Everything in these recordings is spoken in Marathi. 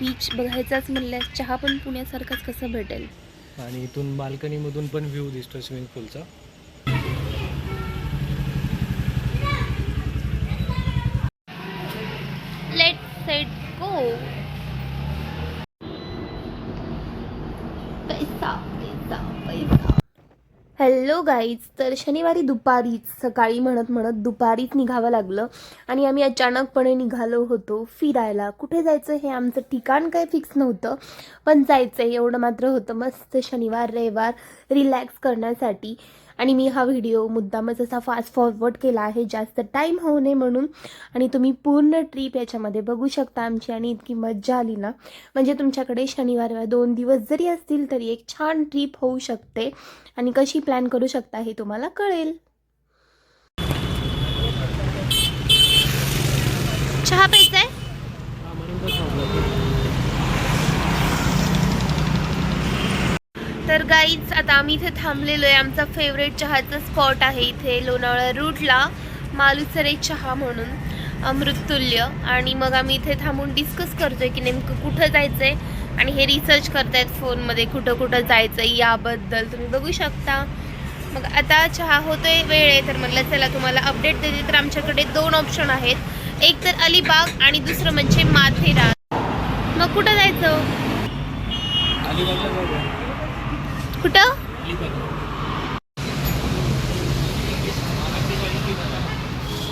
बीच बघायचाच म्हणल्यास चहा पण पुण्यासारखाच कसं भेटेल? आणि इथून बाल्कनीमधून पण व्ह्यू दिसतो स्विमिंग पूलचा लेट सेट गो पैसा पैसा पैसा. हॅलो गाईज तर शनिवारी दुपारीच सकाळी म्हणत म्हणत दुपारीच निघावं लागलं. आणि आम्ही अचानकपणे निघालो होतो फिरायला. कुठे जायचं हे आमचं ठिकाण काय फिक्स नव्हतं पण जायचं एवढं मात्र होतं मस्त शनिवार रविवार रिलॅक्स करण्यासाठी. आणि मी हा व्हिडिओ मुद्दामच असा फास्ट फॉरवर्ड केला आहे जास्त टाईम होऊ नये म्हणून. आणि तुम्ही पूर्ण ट्रिप याच्यामध्ये बघू शकता आमची आणि इतकी मज्जा आली ना. म्हणजे तुमच्याकडे शनिवार दोन दिवस जरी असतील तरी एक छान ट्रिप होऊ शकते. आणि कशी प्लॅन करू शकता हे तुम्हाला कळेल. चहा प्यायचा आहे तर गाईच आता आम्ही इथे थांबलेलो आहे. आमचा फेवरेट चहाचा स्पॉट आहे इथे लोणावळा रूटला मालुसरे चहा म्हणून अमृततुल्य. आणि मग आम्ही इथे थांबून डिस्कस करतोय की नेमकं कुठं जायचंय. आणि हे रिसर्च करतायत फोनमध्ये कुठं कुठं जायचं याबद्दल. तुम्ही बघू शकता. मग आता चहा होतोय वेळ आहे. तर म्हटलं चला तुम्हाला अपडेट देते. तर आमच्याकडे दोन ऑप्शन आहेत. एक तर अलिबाग आणि दुसरं म्हणजे माथेरान. मग कुठं जायचं? कुठं अलिबाग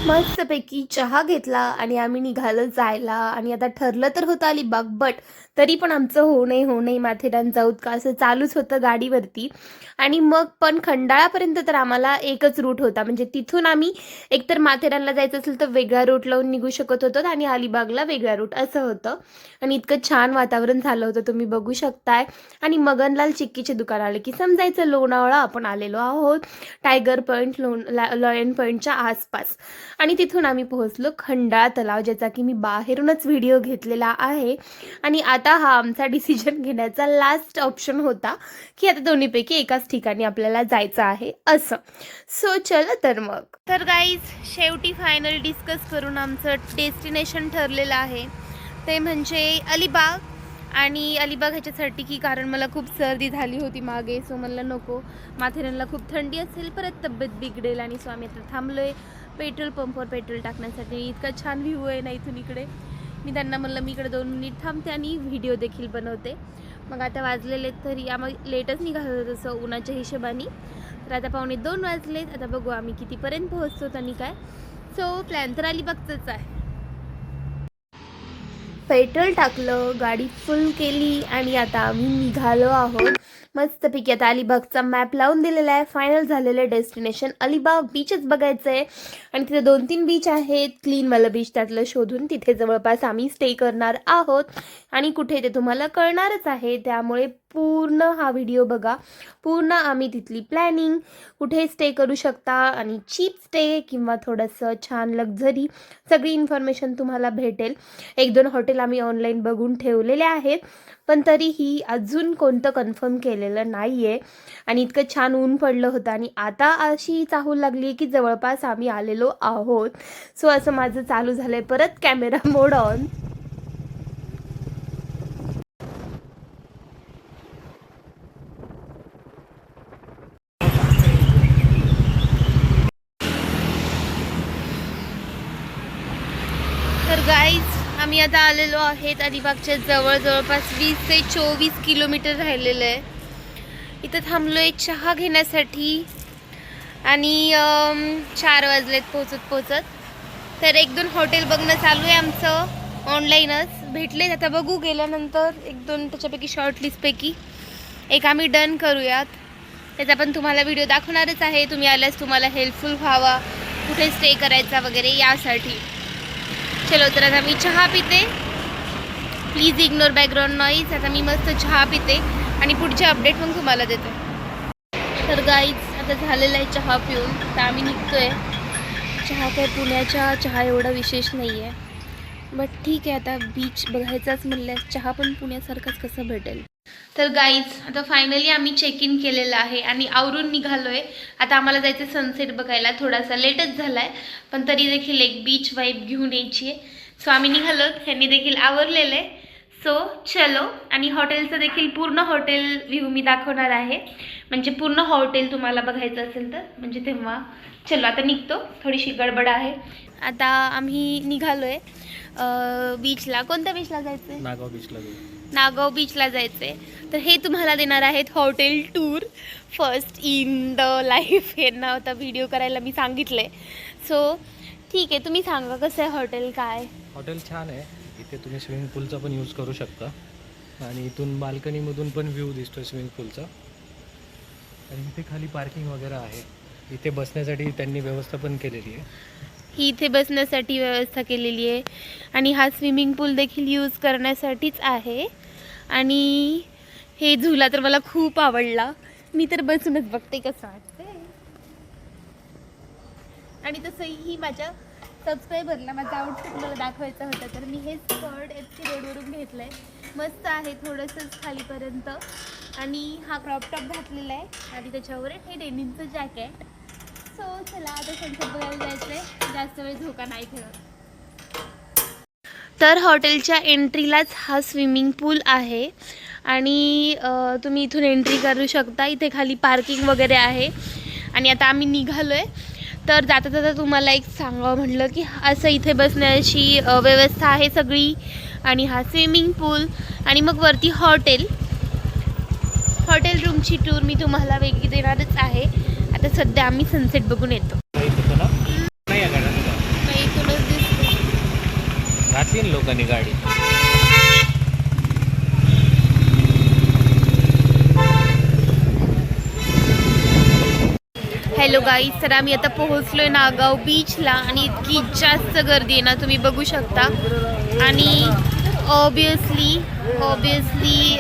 मस्तपैकी चहा घेतला आणि आम्ही निघालो जायला. आणि आता ठरलं तर होतं अलिबाग बट तरी पण आमचं हो नाही हो नाही माथेरान जाऊत का? असं चालूच होतं गाडीवरती. आणि मग पण खंडाळापर्यंत तर आम्हाला एकच रूट होता. म्हणजे तिथून आम्ही एकतर माथेरानला जायचं असेल तर वेगळा रूट लावून निघू शकत होतो आणि अलिबागला वेगळा रूट असं होतं. आणि इतकं छान वातावरण झालं होतं. तुम्ही बघू शकताय. आणि मगनलाल चिक्कीचे दुकान आले की समजायचं लोणावळा आपण आलेलो आहोत. टायगर पॉईंट लोण लॉयन पॉईंटच्या आसपास. आणि तिथून आम्ही पोहोचलो खंडाळा तलाव ज्याचा की मी बाहेरूनच व्हिडिओ घेतलेला आहे. आणि आता हा आमचा डिसिजन घेण्याचा लास्ट ऑप्शन होता की आता दोन्हीपैकी एकाच ठिकाणी आपल्याला जायचं आहे असं. सो चल तर मग. तर गाईज शेवटी फायनल डिस्कस करून आमचं डेस्टिनेशन ठरलेलं आहे. ते म्हणजे अलिबाग. आणि अलिबाग ह्याच्यासाठी की कारण मला खूप सर्दी झाली होती मागे सो म्हणलं नको. माथेरानला खूप थंडी असेल परत तब्येत बिघडेल आणि सो आम्ही आता आहे पेट्रोल पंपवर पेट्रोल टाकण्यासाठी. इतका छान व्ह्यू आहे ना इथून इकडे. मी त्यांना म्हणलं मी इकडे दोन मिनिट थांबते आणि व्हिडिओ देखील बनवते. मग आता वाजलेले तरी आम्ही लेटच निघालो होतो तसं उन्हाच्या हिशोबाने. तर आता पावणे दोन वाजलेत. आता बघू आम्ही कितीपर्यंत पोहोचतो आणि काय. सो प्लॅन तर अलिबागचंच आहे. पेट्रोल टाकलं गाडी फुल केली आणि आता आम्ही निघालो आहोत. मस्तपैकी आता अलिबागचा मॅप लावून दिलेला आहे. फायनल झालेलं आहे डेस्टिनेशन अलिबाग बीचच बघायचं आहे आणि तिथे दोन तीन बीच आहेत क्लीनवालं बीच त्यातलं शोधून तिथे जवळपास आम्ही स्टे करणार आहोत. आणि कुठे ते तुम्हाला कळणारच आहे. त्यामुळे पूर्ण हा व्हिडिओ बघा. पूर्ण आम्ही तिथली प्लॅनिंग कुठे स्टे करू शकता आणि चीप स्टे किंवा थोडंसं छान लक्झरी सगळी इन्फॉर्मेशन तुम्हाला भेटेल. एक दोन हॉटेल आम्ही ऑनलाईन बघून ठेवलेले आहेत. पण तरीही अजून कोणतं कन्फर्म केलेलं नाही आहे आणि इतकं छान ऊन पडलं होतं आणि आता अशी चाहूल लागली आहे की जवळपास आम्ही आलेलो आहोत. सो असं माझं चालू झालं आहे परत कॅमेरा मोड ऑन गाईज आम्ही आता आलेलो आहेत अलिबागच्या जवळ जवळपास वीस ते चोवीस किलोमीटर राहिलेलं आहे. इथं थांबलो आहे चहा घेण्यासाठी आणि चार वाजलेत पोचत पोचत तर एक दोन हॉटेल बघणं चालू आहे आमचं ऑनलाईनच. भेटले आता बघू गेल्यानंतर एक दोन त्याच्यापैकी शॉर्टलिस्टपैकी एक आम्ही डन करूयात. त्याचा पण तुम्हाला व्हिडिओ दाखवणारच आहे. तुम्ही आल्यास तुम्हाला हेल्पफुल व्हावा. कुठे स्टे करायचा वगैरे यासाठी. चलो तर आता मी चहा पिते. प्लीज इग्नोर बॅकग्राऊंड नॉईज आता मी मस्त चहा पिते आणि पुढचे अपडेट पण तुम्हाला देते. तर गाईज आता झालेलं आहे चहा पिऊन. तर आम्ही निघतोय. चहा काय पुण्याच्या? चहा एवढा विशेष नाही आहे बट ठीक आहे आता बीच बघायचाच म्हणल्यास चहा पण पुण्यासारखाच कसं भेटेल? तर गाईज आता फायनली आम्ही चेक इन केलेलं आहे आणि आवरून निघालो आहे आता आम्हाला जायचं सनसेट बघायला. थोडासा लेटच झाला आहे पण तरी देखील एक बीच वाईब घेऊन यायची आहे सो आम्ही निघालो. ह्यांनी देखील आवरलेलं आहे सो चलो. आणि हॉटेलचं देखील पूर्ण हॉटेल व्ह्यू मी दाखवणार आहे. म्हणजे पूर्ण हॉटेल तुम्हाला बघायचं असेल तर म्हणजे तेव्हा. चलो आता निघतो. थोडीशी गडबड आहे. आता आम्ही निघालो आहे बीचला कोणत्या बीचला जायचं आहे नागाव बीचला नागाव बीचला जायचं आहे तर हे तुम्हाला देणार आहेत hotel tour first in the life यांना आता व्हिडिओ करायला मी सांगितलं आहे सो ठीक आहे तुम्ही सांगा कसं आहे हॉटेल काय? हॉटेल छान आहे. इथे तुम्ही स्विमिंग पूलचा पण यूज करू शकता. आणि इथून बाल्कनीमधून पण व्ह्यू दिसतो स्विमिंग पूलचा आणि इथे खाली पार्किंग वगैरे आहे. इथे बसण्यासाठी त्यांनी व्यवस्था पण केलेली आहे. ही इथे बसण्यासाठी व्यवस्था केलेली आहे. आणि हा स्विमिंग पूल देखील यूज करण्यासाठीच आहे. आणि हे झुला तर मला खूप आवडला. मी तर बसूनच बघते कसं वाटते आणि तसंही माझ्या सबस्क्रायबरला माझा आउटफिट मला दाखवायचा होता तर मी हे स्कर्ट एफ सी रोडवरून घेतलं आहे मस्त आहे थोडंसंच खालीपर्यंत. आणि हा क्रॉप टॉप घातलेला आहे. आणि त्याच्यावर हे डेनिमचं जॅकेट सो चला आता सनसेट बघायला जायचं आहे जास्त वेळ धोका नाही खेळत तर हॉटेलच्या एंट्रीलाच हा स्विमिंग पूल आहे. आणि तुम्ही इथून एंट्री करू शकता. इथे खाली पार्किंग वगैरे आहे. आणि आता आम्ही निघालो आहे तर जाता जाता तुम्हाला एक सांगावं म्हटलं की असं इथे बसण्याची व्यवस्था आहे सगळी. आणि हा स्विमिंग पूल. आणि मग वरती हॉटेल. हॉटेल रूमची टूर मी तुम्हाला वेगळी देणारच आहे. आता सध्या आम्ही सनसेट बघून येतो. आहे घातली लोकांनी गाडी. हॅलो गाईज तर आम्ही आता पोहोचलोय नागाव बीचला आणि इतकी जास्त गर्दी आहे ना तुम्ही बघू शकता. आणि ऑबियसली ऑबियसली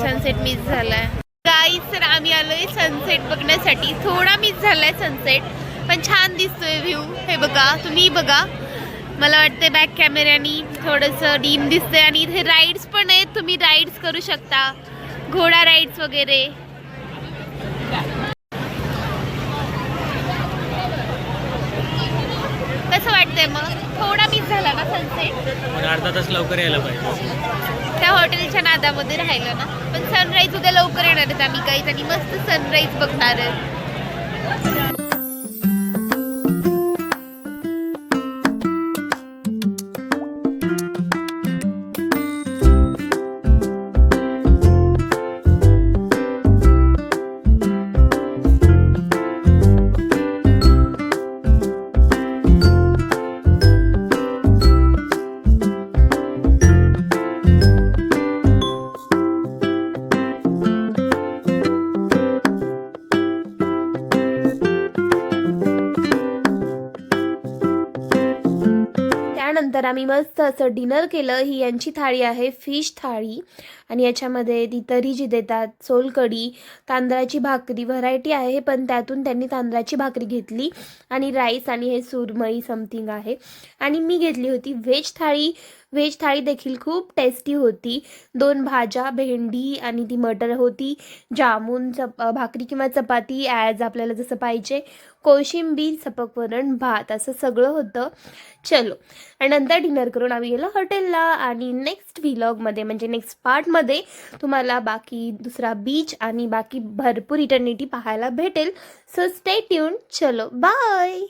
सनसेट मिस झाला आहे गाईज तर आम्ही आलोय सनसेट बघण्यासाठी. थोडा मिस झालाय सनसेट पण छान दिसतोय व्ह्यू हे बघा तुम्ही बघा. मला वाटते बॅक कॅमेऱ्यानी थोडंसं डीम दिसतंय आणि इथे राईड्स पण आहेत. तुम्ही राईड्स करू शकता. घोडा राईड्स वगैरे. कसं वाटतंय मग? थोडा मिस झाला ना सनसेट पण अर्धा तास लवकर यायला पाहिजे. त्या हॉटेलच्या नादामध्ये राहिलं ना. पण सनराईज उद्या लवकर येणार आहेत आम्ही काहीच आणि मस्त सनराईज बघणार तर आम्ही मस्त असं डिनर केलं. ही यांची थाळी आहे फिश थाळी. आणि याच्यामध्ये ती तरी जी देतात सोलकढी तांदळाची भाकरी व्हरायटी आहे पण त्यातून त्यांनी तांदळाची भाकरी घेतली. आणि राईस आणि हे सुरमई समथिंग आहे. आणि मी घेतली होती व्हेज थाळी. व्हेज थाळी देखील खूप टेस्टी होती. दोन भाज्या भेंडी आणि ती मटर होती. जामून चप भाकरी किंवा चपाती ॲज आपल्याला जसं पाहिजे. कोशिंबीर सपक वरण भात असं सगळं होतं. चलो. आणि नंतर डिनर करून आम्ही गेलो हॉटेलला आणि नेक्स्ट व्हिलॉगमध्ये म्हणजे नेक्स्ट पार्टमध्ये तुम्हाला बाकी दुसरा बीच आणि बाकी भरपूर इटर्निटी पाहायला भेटेल. सो स्टे ट्यून चलो. बाय